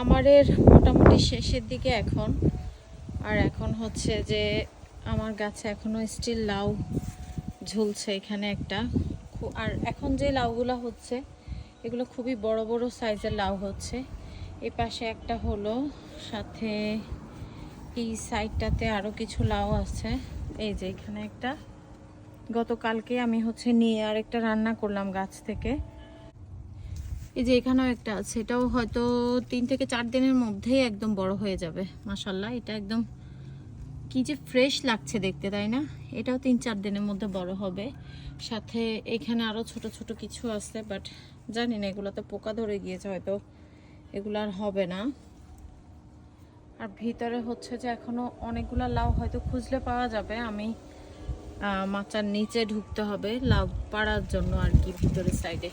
সামারের মোটামুটি শেষের দিকে এখন। আর এখন হচ্ছে যে আমার গাছে এখনও স্টিল লাউ ঝুলছে এখানে একটা। আর এখন যে লাউগুলো হচ্ছে, এগুলো খুবই বড় বড় সাইজের লাউ হচ্ছে। এই পাশে একটা হলো, সাথে এই সাইডটাতে আরও কিছু লাউ আছে। এই যে এখানে একটা। গতকালকে আমি হচ্ছে নিয়ে আরেকটা রান্না করলাম গাছ থেকে। এই যে এখানেও একটা আছে। এটাও হয়তো তিন থেকে চার দিনের মধ্যেই একদম বড় হয়ে যাবে। মাসাল্লাহ এটা একদম কি যে ফ্রেশ লাগছে দেখতে, তাই না? এটাও তিন চার দিনের মধ্যে বড় হবে। সাথে এখানে আরও ছোট ছোট কিছু আছে বাট জানি না, এগুলোতে পোকা ধরে গিয়েছে, হয়তো এগুলো আর হবে না। আর ভিতরে হচ্ছে যে এখনও অনেকগুলো লাউ হয়তো খুঁজলে পাওয়া যাবে। আমি মাচার নিচে ঢুকতে হবে, লাউ পাড়ার জন্য আর কি, ভিতরের সাইডে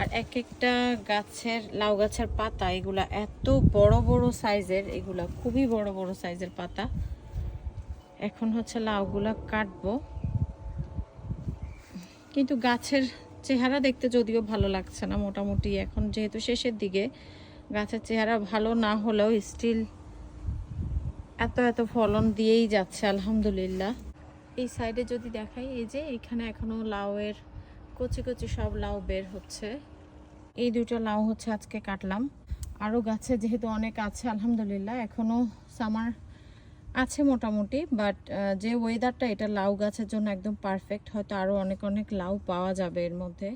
আর এক একটা গাছের, লাউ গাছের পাতা, এগুলা এত বড় বড় সাইজের, এগুলা খুবই বড় বড় সাইজের পাতা। এখন হচ্ছে লাউগুলা কাটবো। কিন্তু গাছের চেহারা দেখতে যদিও ভালো লাগছে না মোটামুটি, এখন যেহেতু শেষের দিকে, গাছের চেহারা ভালো না হলেও স্টিল এত এত ফলন দিয়েই যাচ্ছে, আলহামদুলিল্লাহ। এই সাইডে যদি দেখাই, এই যে এখানে এখনও লাউয়ের কচি কচি সব লাউ বের হচ্ছে। এই দুটো লাউ হচ্ছে আজকে কাটলাম। আরও গাছে যেহেতু অনেক আছে, আলহামদুলিল্লাহ এখনও সামার আছে মোটামুটি বাট যে ওয়েদারটা এটা লাউ গাছের জন্য একদম পারফেক্ট হয়তো আরও অনেক অনেক লাউ পাওয়া যাবে এর মধ্যে।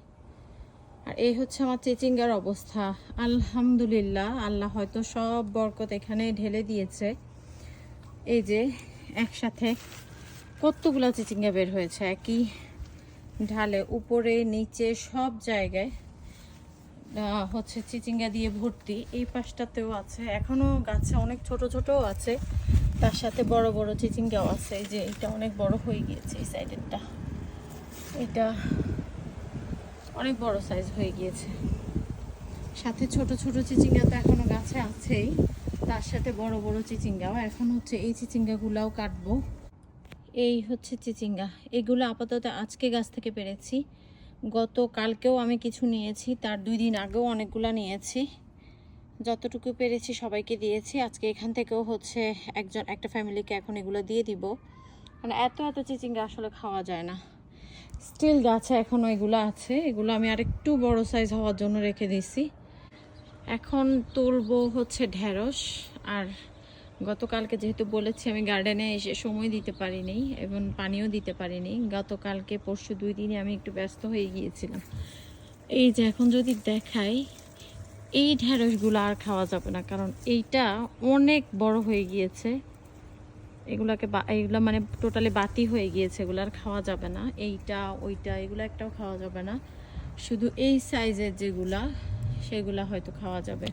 আর এই হচ্ছে আমার চিচিঙ্গার অবস্থা। আলহামদুলিল্লাহ, আল্লাহ হয়তো সব বরকত এখানে ঢেলে দিয়েছে। এই যে, একসাথে কতগুলো চিচিঙ্গা বের হয়েছে, একই ঢালে, উপরে, নিচে, সব জায়গায়। হচ্ছে চিচিঙ্গা দিয়ে ভর্তি। এই পাশটাতেও আছে। এখনও গাছে অনেক ছোট ছোটও আছে। তার সাথে বড় বড় চিচিঙ্গাও আছে। যে এটা অনেক বড় হয়ে গিয়েছে এই সাইডেরটা। এটা অনেক বড় সাইজ হয়ে গিয়েছে। সাথে ছোট ছোট চিচিঙ্গা তো এখনও গাছে আছেই। তার সাথে বড় বড় চিচিঙ্গাও। এখন হচ্ছে এই চিচিঙ্গাগুলাও কাটবো। এই হচ্ছে চিচিঙ্গা। এগুলো আপাতত আজকে গাছ থেকে পেরেছি। গত কালকেও আমি কিছু নিয়েছি, তার দুই দিন আগেও অনেকগুলো নিয়েছি। যতটুকু পেরেছি সবাইকে দিয়েছি। আজকে এখান থেকেও হচ্ছে একজন, একটা ফ্যামিলিকে এখন এগুলো দিয়ে দিব। মানে এত এত চিচিঙ্গা আসলে খাওয়া যায় না। স্টিল গাছে এখনও এগুলো আছে। এগুলো আমি আরেকটু বড় সাইজ হওয়ার জন্য রেখে দিয়েছি এখন তুলবো হচ্ছে ঢেঁড়স আর গতকালকে যেহেতু বলেছি, আমি গার্ডেনে এসে সময় দিতে পারিনি এবং পানিও দিতে পারিনি। গতকালকে পরশু দুই দিনে আমি একটু ব্যস্ত হয়ে গিয়েছিলাম। এই যে এখন যদি দেখাই, এই ঢেঁড়সগুলো আর খাওয়া যাবে না, কারণ এইটা অনেক বড় হয়ে গিয়েছে। এগুলাকে এগুলা মানে টোটালি বাতি হয়ে গিয়েছে, এগুলো আর খাওয়া যাবে না। এইটা, ওইটা, এগুলো একটাও খাওয়া যাবে না। শুধু এই সাইজের যেগুলা, সেগুলা হয়তো খাওয়া যাবে।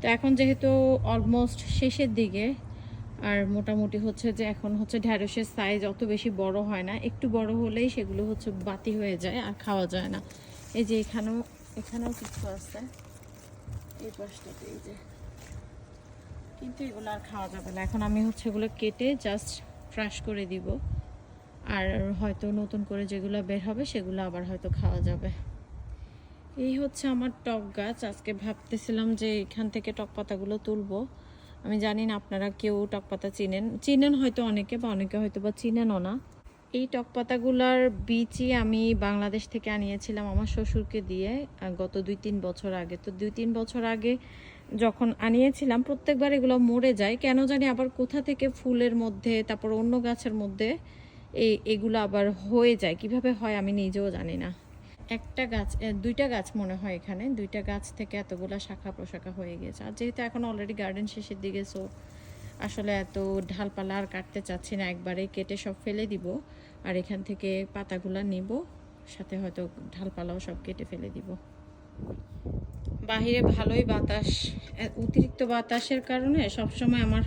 তো এখন যেহেতু অলমোস্ট শেষের দিকে, আর মোটামুটি হচ্ছে যে এখন হচ্ছে ঢ্যাঁড়সের সাইজ অত বেশি বড় হয় না, একটু বড় হলেই সেগুলো হচ্ছে বাতি হয়ে যায় আর খাওয়া যায় না। এই যে এখানেও এখানেও কিছু আছে। এই পাশটাতে এই যে। কিন্তু এগুলো আর খাওয়া যাবে না। এখন আমি হচ্ছে এগুলো কেটে জাস্ট ফ্রাশ করে দিব। আর হয়তো নতুন করে যেগুলো বের হবে সেগুলো আবার হয়তো খাওয়া যাবে। এই হচ্ছে আমার টক গাছ। আজকে ভাবতেছিলাম যে এখান থেকে টক পাতাগুলো তুলবো। আমি জানি না আপনারা কেউ টক পাতা চিনেন। চিনেন হয়তো অনেকে বা অনেকে হয়তো বা চিনেনও না। এই টক পাতাগুলার বীজই আমি বাংলাদেশ থেকে আনিয়েছিলাম আমার শ্বশুরকে দিয়ে গত দুই তিন বছর আগে। তো দুই তিন বছর আগে যখন আনিয়েছিলাম, প্রত্যেকবার এগুলো মরে যায়। কেন জানি আবার কোথা থেকে ফুলের মধ্যে, তারপর অন্য গাছের মধ্যে এই এগুলো আবার হয়ে যায়। কীভাবে হয় আমি নিজেও জানি না। একটা গাছ দুইটা গাছ মনে হয় এখানে। দুইটা গাছ থেকে এতগুলা শাখা প্রশাখা হয়ে গেছে আর যেহেতু এখন অলরেডি গার্ডেন শেষের দিকে সো আসলে এত ঢালপালা আর কাটতে চাচ্ছি না। একবারে কেটে সব ফেলে দিব আর এখান থেকে পাতাগুলো নিব, সাথে হয়তো ঢালপালাও সব কেটে ফেলে দিব। বাহিরে ভালোই বাতাস অতিরিক্ত বাতাসের কারণে সবসময় আমার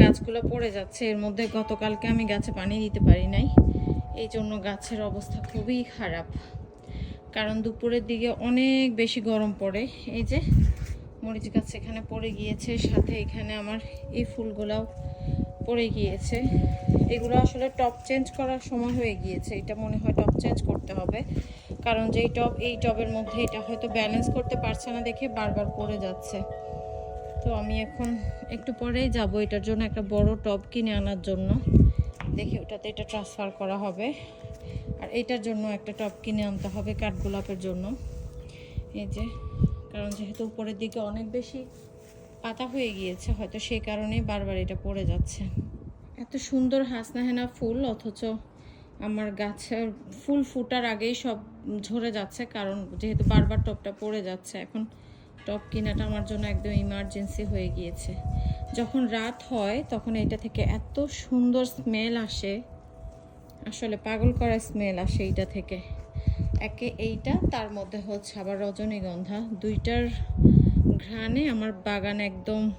গাছগুলো পড়ে যাচ্ছে। এর মধ্যে গতকালকে আমি গাছে পানি দিতে পারি নাই। এই জন্য গাছের অবস্থা খুবই খারাপ। কারণ দুপুরের দিকে অনেক বেশি গরম পড়ে। এই যে মরিচ গাছ এখানে পড়ে গিয়েছে, সাথে এখানে আমার এই ফুলগুলাও পড়ে গিয়েছে। এগুলো আসলে টপ চেঞ্জ করার সময় হয়ে গিয়েছে, এটা মনে হয় টপ চেঞ্জ করতে হবে। কারণ যেই টব এই টবের মধ্যে এটা হয়তো ব্যালেন্স করতে পারছে না দেখে বারবার পড়ে যাচ্ছে। তো আমি এখন একটু পরেই যাব এটার জন্য একটা বড় টব কিনে আনার জন্য। দেখি ওটাতে এটা ট্রান্সফার করা হবে। আর এটার জন্য একটা টব কিনে আনতে হবে কাঠগোলাপের জন্য। এই যে, কারণ যেহেতু উপরের দিকে অনেক বেশি পাতা হয়ে গিয়েছে, হয়তো সেই কারণেই বারবার এটা পড়ে যাচ্ছে। এত সুন্দর হাসনাহেনা ফুল, অথচ আমার গাছের ফুল ফুটার আগেই সব ঝরে যাচ্ছে, কারণ যেহেতু বারবার টপটা পড়ে যাচ্ছে, এখন টপ কেনাটা আমার জন্য একদম ইমার্জেন্সি হয়ে গিয়েছে। যখন রাত হয়, তখন এটা থেকে এত সুন্দর স্মেল আসে। আসলে পাগল করা স্মেল আসে এইটা থেকে। একে এইটা, তার মধ্যে হচ্ছে আবার রজনীগন্ধা। দুইটার ঘ্রাণে আমার বাগান একদম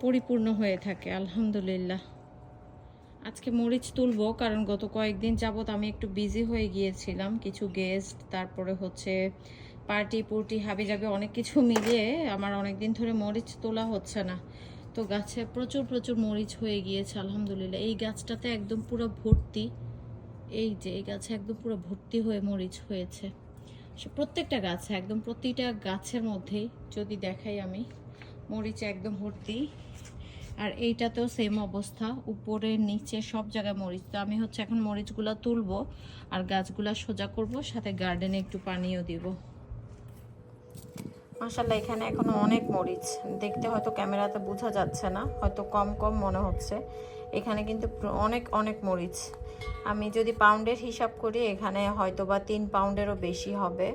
পরিপূর্ণ হয়ে থাকে, আলহামদুলিল্লাহ। আজকে মরিচ তুলবো, কারণ গত কয়েকদিন যাবত আমি একটু বিজি হয়ে গিয়েছিলাম, কিছু গেস্ট তারপরে হচ্ছে পার্টি পুর্টি হাবি যাবে অনেক কিছু মিলিয়ে আমার অনেক দিন ধরে মরিচ তোলা হচ্ছে না। তো গাছে প্রচুর প্রচুর মরিচ হয়ে গিয়েছে, আলহামদুলিল্লাহ। এই গাছটাতে একদম পুরো ভর্তি, এই যে, এই গাছে একদম পুরো ভর্তি হয়ে মরিচ হয়েছে। প্রত্যেকটা গাছে, একদম প্রতিটা গাছের মধ্যেই যদি দেখাই আমি, মরিচে একদম ভর্তি। আর এইটাতেও সেম অবস্থা, উপরে, নিচে সব জায়গায় মরিচ। তো আমি হচ্ছে এখন মরিচগুলো তুলবো, আর গাছগুলা সোজা করব, সাথে গার্ডেনে একটু পানিও দিব। মাসাল্লাহ এখানে এখনও অনেক মরিচ। দেখতে হয়তো ক্যামেরাতে বোঝা যাচ্ছে না, হয়তো কম কম মনে হচ্ছে। এখানে কিন্তু অনেক অনেক মরিচ। আমি যদি পাউন্ডের হিসাব করি, এখানে হয়তো বা তিন পাউন্ডেরও বেশি হবে।